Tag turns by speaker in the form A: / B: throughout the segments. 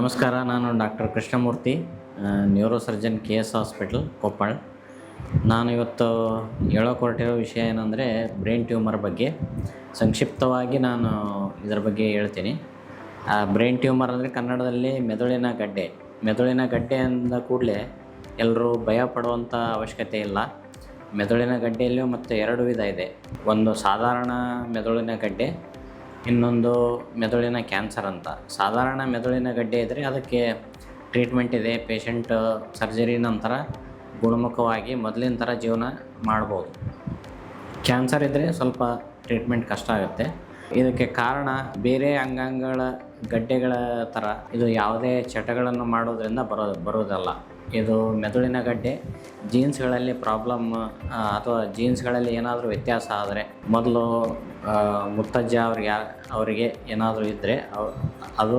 A: ನಮಸ್ಕಾರ, ನಾನು doctor Krishnamurthy neuro surgeon K S hospital Koppal. ನಾನು ಇವತ್ತು ಹೇಳೋಕೆ ಹೊರಟಿರೋ ವಿಷಯ ಏನಂದರೆ ಬ್ರೈನ್ ಟ್ಯೂಮರ್ ಬಗ್ಗೆ. ಸಂಕ್ಷಿಪ್ತವಾಗಿ ನಾನು ಇದರ ಬಗ್ಗೆ ಹೇಳ್ತೀನಿ. ಬ್ರೈನ್ ಟ್ಯೂಮರ್ ಅಂದರೆ ಕನ್ನಡದಲ್ಲಿ ಮೆದುಳಿನ ಗಡ್ಡೆ. ಮೆದುಳಿನ ಗಡ್ಡೆ ಅಂದ ಕೂಡಲೇ ಎಲ್ಲರೂ ಭಯ ಪಡುವಂಥ ಅವಶ್ಯಕತೆ ಇಲ್ಲ. ಮೆದುಳಿನ ಗಡ್ಡೆಯಲ್ಲಿಯೂ ಮತ್ತು ಎರಡು ವಿಧ ಇದೆ. ಒಂದು ಸಾಧಾರಣ ಮೆದುಳಿನ ಗಡ್ಡೆ ಇನ್ನೊಂದು ಮೆದುಳಿನ ಕ್ಯಾನ್ಸರ್ ಅಂತ. ಸಾಧಾರಣ ಮೆದುಳಿನ ಗಡ್ಡೆ ಇದ್ದರೆ ಅದಕ್ಕೆ ಟ್ರೀಟ್ಮೆಂಟ್ ಇದೆ ಪೇಷಂಟ್ ಸರ್ಜರಿ ನಂತರ ಗುಣಮುಖವಾಗಿ ಮೊದಲಿನ ಥರ ಜೀವನ ಮಾಡ್ಬೋದು. ಕ್ಯಾನ್ಸರ್ ಇದ್ದರೆ ಸ್ವಲ್ಪ ಟ್ರೀಟ್ಮೆಂಟ್ ಕಷ್ಟ ಆಗುತ್ತೆ. ಇದಕ್ಕೆ ಕಾರಣ ಬೇರೆ ಅಂಗಾಂಗಗಳ ಗಡ್ಡೆಗಳ ಥರ ಇದು ಯಾವುದೇ ಚಟಗಳನ್ನು ಮಾಡೋದರಿಂದ ಬರೋ, ಬರೋದಲ್ಲ. ಇದು ಮೆದುಳಿನ ಗಡ್ಡೆ ಜೀನ್ಸ್ಗಳಲ್ಲಿ ಪ್ರಾಬ್ಲಮ್ ಅಥವಾ ಜೀನ್ಸ್ಗಳಲ್ಲಿ ಏನಾದರೂ ವ್ಯತ್ಯಾಸ ಆದರೆ ಮೊದಲು ಮುತ್ತಜ್ಜ ಅವ್ರಿಗೆ, ಅವರಿಗೆ ಏನಾದರೂ ಇದ್ದರೆ ಅದು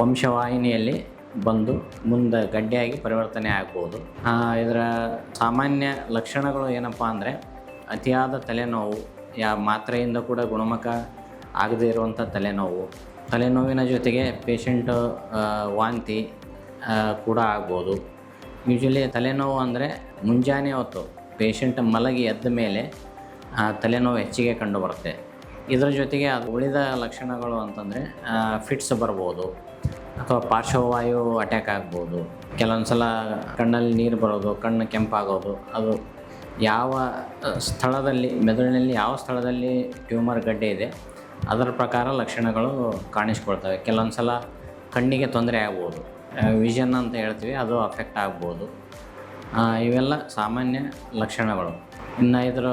A: ವಂಶವಾಹಿನಿಯಲ್ಲಿ ಬಂದು ಮುಂದೆ ಗಡ್ಡೆಯಾಗಿ ಪರಿವರ್ತನೆ ಆಗ್ಬೋದು. ಇದರ ಸಾಮಾನ್ಯ ಲಕ್ಷಣಗಳು ಏನಪ್ಪ ಅಂದರೆ ಅತಿಯಾದ ತಲೆನೋವು, ಯಾ, ಮಾತ್ರೆಯಿಂದ ಕೂಡ ಗುಣಮುಖ ಆಗದೇ ಇರುವಂಥ ತಲೆನೋವು. ತಲೆನೋವಿನ ಜೊತೆಗೆ ಪೇಷಂಟು ವಾಂತಿ ಕೂಡ ಆಗ್ಬೋದು. ಯೂಶ್ವಲಿ ತಲೆನೋವು ಅಂದರೆ ಮುಂಜಾನೆ ಹೊತ್ತು ಪೇಷಂಟ್ ಮಲಗಿ ಎದ್ದ ಮೇಲೆ ಆ, ತಲೆನೋವು ಹೆಚ್ಚಿಗೆ ಕಂಡು ಬರುತ್ತೆ ಇದರ ಜೊತೆಗೆ ಅದು ಉಳಿದ ಲಕ್ಷಣಗಳು ಅಂತಂದರೆ ಫಿಟ್ಸ್ ಬರ್ಬೋದು ಅಥವಾ ಪಾರ್ಶ್ವವಾಯು ಅಟ್ಯಾಕ್ ಆಗ್ಬೋದು ಕೆಲವೊಂದು ಸಲ ಕಣ್ಣಲ್ಲಿ ನೀರು ಬರೋದು ಕಣ್ಣು ಕೆಂಪಾಗೋದು ಅದು ಯಾವ ಸ್ಥಳದಲ್ಲಿ ಮೆದುಳಿನಲ್ಲಿ ಯಾವ ಸ್ಥಳದಲ್ಲಿ ಟ್ಯೂಮರ್ ಗಡ್ಡೆ ಇದೆ ಅದರ ಪ್ರಕಾರ ಲಕ್ಷಣಗಳು ಕಾಣಿಸ್ಕೊಳ್ತವೆ. ಕೆಲವೊಂದು ಸಲ ಕಣ್ಣಿಗೆ ತೊಂದರೆ ಆಗ್ಬೋದು. ವಿಷನ್ ಅಂತ ಹೇಳ್ತೀವಿ, ಅದು ಅಫೆಕ್ಟ್ ಆಗ್ಬೋದು. ಇವೆಲ್ಲ ಸಾಮಾನ್ಯ ಲಕ್ಷಣಗಳು. ಇನ್ನು ಇದರ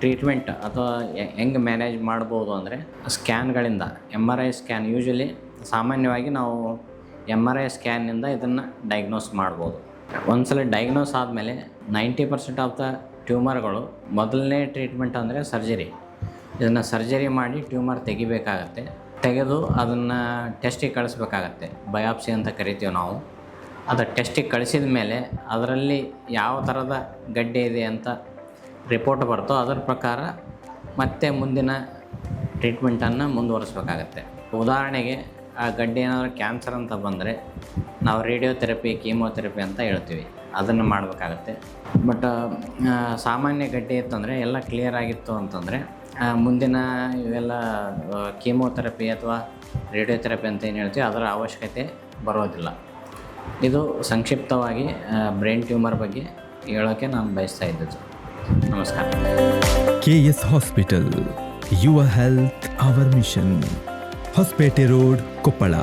A: ಟ್ರೀಟ್ಮೆಂಟ್ ಅಥವಾ ಹೆಂಗೆ ಮ್ಯಾನೇಜ್ ಮಾಡ್ಬೋದು ಅಂದರೆ ಸ್ಕ್ಯಾನ್ಗಳಿಂದ M R I scan usually ಸಾಮಾನ್ಯವಾಗಿ ನಾವು ಎಂ ಆರ್ ಐ ಸ್ಕ್ಯಾನ್ನಿಂದ ಇದನ್ನು ಡಯಾಗ್ನೋಸ್ ಮಾಡ್ಬೋದು. ಒಂದ್ಸಲ ಡಯಾಗ್ನೋಸ್ ಆದಮೇಲೆ ನೈಂಟಿ ಪರ್ಸೆಂಟ್ ಆಫ್ ದ ಟ್ಯೂಮರ್ಗಳು ಮೊದಲನೇ ಟ್ರೀಟ್ಮೆಂಟ್ ಅಂದರೆ ಸರ್ಜರಿ ಇದನ್ನು ಸರ್ಜರಿ ಮಾಡಿ ಟ್ಯೂಮರ್ ತೆಗಿಬೇಕಾಗತ್ತೆ. ತೆಗೆದು ಅದನ್ನು ಟೆಸ್ಟಿಗೆ ಕಳಿಸ್ಬೇಕಾಗತ್ತೆ. ಬಯಾಪ್ಸಿ ಅಂತ ಕರಿತೀವಿ ನಾವು. ಅದು ಟೆಸ್ಟಿಗೆ ಕಳಿಸಿದ ಮೇಲೆ ಅದರಲ್ಲಿ ಯಾವ ಥರದ ಗಡ್ಡೆ ಇದೆ ಅಂತ ರಿಪೋರ್ಟ್ ಬರ್ತೋ ಅದರ ಪ್ರಕಾರ ಮತ್ತೆ ಮುಂದಿನ ಟ್ರೀಟ್ಮೆಂಟನ್ನು ಮುಂದುವರಿಸ್ಬೇಕಾಗತ್ತೆ. ಉದಾಹರಣೆಗೆ ಆ ಗಡ್ಡೆ ಏನಾದರೂ ಕ್ಯಾನ್ಸರ್ ಅಂತ ಬಂದರೆ ನಾವು ರೇಡಿಯೋಥೆರಪಿ ಕೀಮೋಥೆರಪಿ ಅಂತ ಹೇಳ್ತೀವಿ. ಅದನ್ನು ಮಾಡಬೇಕಾಗತ್ತೆ. ಬಟ್ ಸಾಮಾನ್ಯ ಗಡ್ಡೆ ಇತ್ತಂದರೆ ಎಲ್ಲ ಕ್ಲಿಯರ್ ಆಗಿತ್ತು ಅಂತಂದರೆ ಮುಂದಿನ ಇವೆಲ್ಲ ಕೀಮೋಥೆರಪಿ ಅಥವಾ ರೇಡಿಯೋಥೆರಪಿ ಅಂತ ಏನು ಹೇಳ್ತೀವಿ ಅದರ ಅವಶ್ಯಕತೆ ಬರೋದಿಲ್ಲ. ಇದು ಸಂಕ್ಷಿಪ್ತವಾಗಿ ಬ್ರೈನ್ ಟ್ಯೂಮರ್ ಬಗ್ಗೆ ಹೇಳೋಕ್ಕೆ ನಾನು ಬಯಸ್ತಾ ಇದ್ದದ್ದು. ನಮಸ್ಕಾರ.
B: KS hospital, Yuva health, our mission. Hosapete road, Koppal.